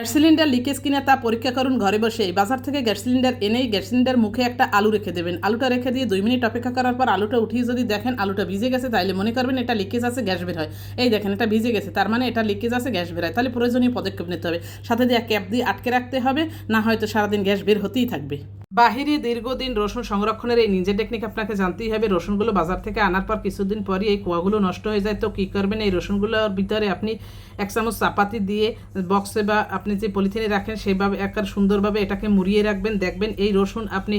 Gas cylinder leakage কিনা তা পরীক্ষা করুন ঘরে বসে। বাজার থেকে গ্যাস সিলিন্ডার এনেই গ্যাস সিলিন্ডার মুখে একটা আলু রেখে দেবেন। আলুটা রেখে দিয়ে দুই মিনিট অপেক্ষা করার পর আলুটা উঠিয়ে যদি দেখেন আলুটা ভিজে গেছে তাহলে মনে করবেন এটা লিকেজ আছে, গ্যাস বের হয়। এই দেখেন, এটা ভিজে গেছে, তার মানে এটা লিকেজ আছে, গ্যাস বের হয়। তাহলে প্রয়োজনীয় পদক্ষেপ নিতে হবে। সাথে দিয়ে ক্যাপ দিয়ে আটকে রাখতে হবে, না হয়তো সারাদিন গ্যাস বের হতেই থাকবে। বাহিরে দীর্ঘদিন রসুন সংরক্ষণের এই নিজে টেকনিক আপনাকে জানতেই হবে। রসুনগুলো বাজার থেকে আনার পর কিছুদিন পরই এই কুয়াগুলো নষ্ট হয়ে যায়। তো কী করবেন? এই রসুনগুলোর ভিতরে আপনি এক চামচ চাপাতি দিয়ে বক্সে বা আপনি যে পলিথিনে রাখেন, সেভাবে একবার সুন্দরভাবে এটাকে মুড়িয়ে রাখবেন। দেখবেন এই রসুন আপনি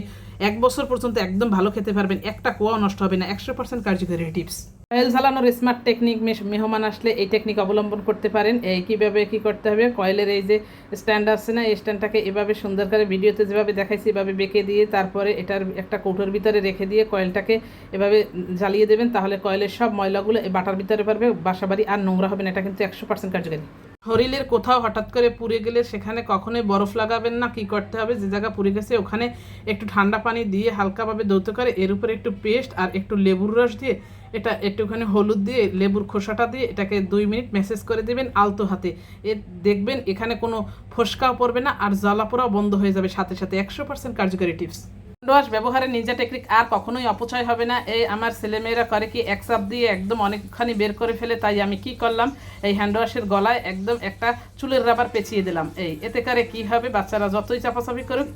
এক বছর পর্যন্ত একদম ভালো খেতে পারবেন। একটা কোয়াও নষ্ট হবে না। একশো পার্সেন্ট কার্যকরী টিপস। কয়েল ঝালানোর স্মার্ট টেকনিক মেহমান আসলে এই টেকনিক অবলম্বন করতে পারেন। এই কীভাবে কী করতে হবে? কয়েলের এই যে স্ট্যান্ড আছে না, এই স্ট্যান্ডটাকে এভাবে সুন্দর করে ভিডিওতে যেভাবে দেখাইছি, এভাবে বেঁকে দিয়ে তারপরে এটার একটা কৌটোর ভিতরে রেখে দিয়ে কয়েলটাকে এভাবে জ্বালিয়ে দেবেন। তাহলে কয়েলের সব ময়লাগুলো এই বাটার ভিতরে পারবে বাসাবাড়ি আর নোংরা হবে না। এটা কিন্তু একশো পার্সেন্ট কার্যকরী। শরীরের কোথাও হঠাৎ করে পুড়ে গেলে সেখানে কখনোই বরফ লাগাবেন না, কি করতে হবে? যে জায়গা পুড়ে গেছে, ওখানে একটু ঠান্ডা পানি দিয়ে হালকাভাবে দৌত করে, এর উপরে একটু পেস্ট আর একটু লেবুর রস দিয়ে, এটা একটুখানি হলুদ দিয়ে, লেবুর খোসাটা দিয়ে এটাকে দুই মিনিট মেসেজ করে দেবেন আলতো হাতে। এ দেখবেন এখানে কোনো ফসকাও পড়বে না আর জ্বালা পোড়াও বন্ধ হয়ে যাবে সাথে সাথে। একশো পার্সেন্ট কার্যকরী টিপস। ওয়াশ ব্যবহারের নিজা টেকনিক আর কখনোই অপচয় হবে না। এই আমার ছেলেমেয়েরা করে কি এক চাপ দিয়ে একদম অনেকখানি বের করে ফেলে, তাই আমি কি করলাম? এই হ্যান্ড ওয়াশের গলায় একদম একটা চুলের রাবার পেঁচিয়ে দিলাম। এই, এতে করে কি হবে? বাচ্চারা যতই চাপাচাপি করুক,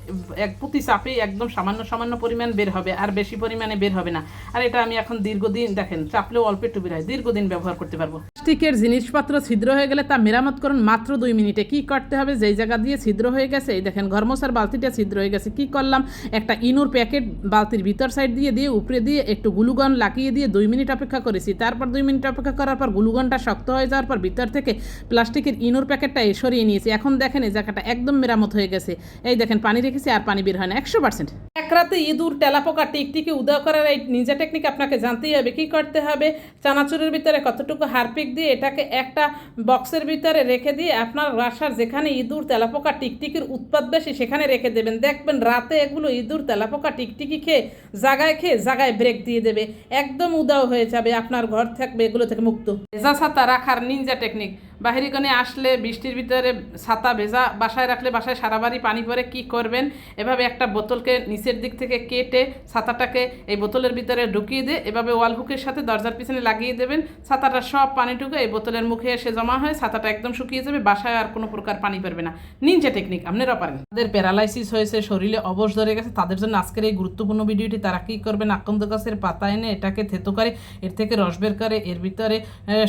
এক পুঁতি চাপেই একদম সামান্য সামান্য পরিমাণ বের হবে, আর বেশি পরিমাণে বের হবে না। আর এটা আমি এখন দীর্ঘদিন, দেখেন, চাপলেও অল্প একটু বের হয়, দীর্ঘদিন ব্যবহার করতে পারব। প্লাস্টিকের জিনিসপত্র ছিদ্র হয়ে গেলে তা মেরামত করুন মাত্র দুই মিনিটে। কি করতে হবে? যেই জায়গা দিয়ে ছিদ্র হয়ে গেছে, এই দেখেন ঘরমশার বালতিটা ছিদ্র হয়ে গেছে। কি করলাম? একটা ইনুর প্যাকেট বালতির ভিতর সাইড দিয়ে দিয়ে উপরে দিয়ে একটু গ্লুগন লাগিয়ে দিয়ে দুই মিনিট অপেক্ষা করেছি। তারপর দুই মিনিট অপেক্ষা করার পর গ্লুগনটা শক্ত হয়ে যাওয়ার পর ভিতর থেকে প্লাস্টিকের ইনুর প্যাকেটটা সরিয়ে নিয়েছি। এখন দেখেন এই জায়গাটা একদম মেরামত হয়ে গেছে। এই দেখেন, পানি রেখেছি আর পানি বের হয় না। একশো পার্সেন্ট এক রাতে ইঁদুর, তেলাপোকা, টিকটিকি উদয় করার এই নিজা টেকনিক আপনাকে জানতেই হবে। কী করতে হবে? চানাচুরের ভিতরে কতটুকু হারপিক দিয়ে এটাকে একটা বক্সের ভিতরে রেখে দিয়ে আপনার বাসার যেখানে ইঁদুর, তেলাপোকা, টিকটিকির উৎপাদ বেশি সেখানে রেখে দেবেন। দেখবেন রাতে এগুলো ইঁদুর, তেলাপোকা টিকটিকি খেয়ে, জাগায় খেয়ে, জাগায় ব্রেক দিয়ে দেবে। একদম উদাও হয়ে যাবে, আপনার ঘর থাকবে, এগুলো থেকে মুক্ত। ভেজা ছাতা রাখার নিনজা টেকনিক বাহিরিগণে আসলে বৃষ্টির ভিতরে ছাতা ভেজা বাসায় রাখলে বাসায় সারা বাড়ি পানি পরে কি করবেন? এভাবে একটা বোতলকে নিচের দিক থেকে কেটে ছাতাটাকে এই বোতলের ভিতরে ঢুকিয়ে দিয়ে এভাবে ওয়াল হুকের সাথে দরজার পিছনে লাগিয়ে দেবেন। ছাতাটা সব পানিটুকু এই বোতলের মুখে এসে জমা হয় ছাতাটা একদম শুকিয়ে যাবে, বাসায় আর কোনো প্রকার পানি পারবে না। নিনজা টেকনিক আপনারা পারেন। তাদের প্যারালাইসিস হয়েছে, শরীরে অবশ ধরে গেছে, তাদের জন্য আজকের এই গুরুত্বপূর্ণ ভিডিওটি তারা কী করবেন? আকন্দ গাছের পাতা এনে এটাকে থেতো করে, এর থেকে রস বের করে, এর ভিতরে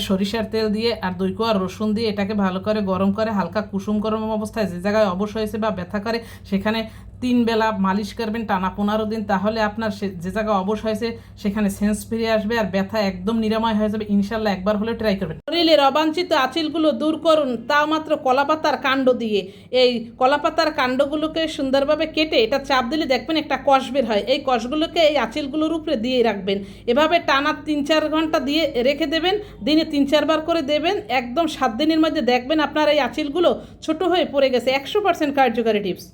সরিষার তেল দিয়ে আর দুই কোয়া রসুন দিয়ে এটাকে ভালো করে গরম করে হালকা কুসুম গরম অবস্থায় যে জায়গায় অবশ হয়েছে বা ব্যথা করে, সেখানে তিন বেলা মালিশ করবেন, টানা পনেরো দিন, তাহলে আপনার যে জায়গায় অবশ হয়েছে, সেখানে সেন্স ফিরে আসবে আর ব্যথা একদম নিরাময় হয়ে যাবে। ইনশাল্লাহ একবার হলে ট্রাই করবেন। শরীরের অবাঞ্ছিত আঁচিলগুলো দূর করুন তাও মাত্র কলাপাতার কাণ্ড দিয়ে। এই কলাপাতার কাণ্ডগুলোকে সুন্দরভাবে কেটে, এটা চাপ দিলে দেখবেন একটা কষ বের হয়। এই কষগুলোকে এই আঁচিলগুলোর উপরে দিয়ে রাখবেন। এভাবে টানা তিন চার ঘণ্টা দিয়ে রেখে দেবেন, দিনে তিন চারবার করে দেবেন। একদম সাত দিনের মধ্যে দেখবেন আপনার এই আঁচিলগুলো ছোট হয়ে পড়ে গেছে। একশো পার্সেন্ট কার্যকারী টিপস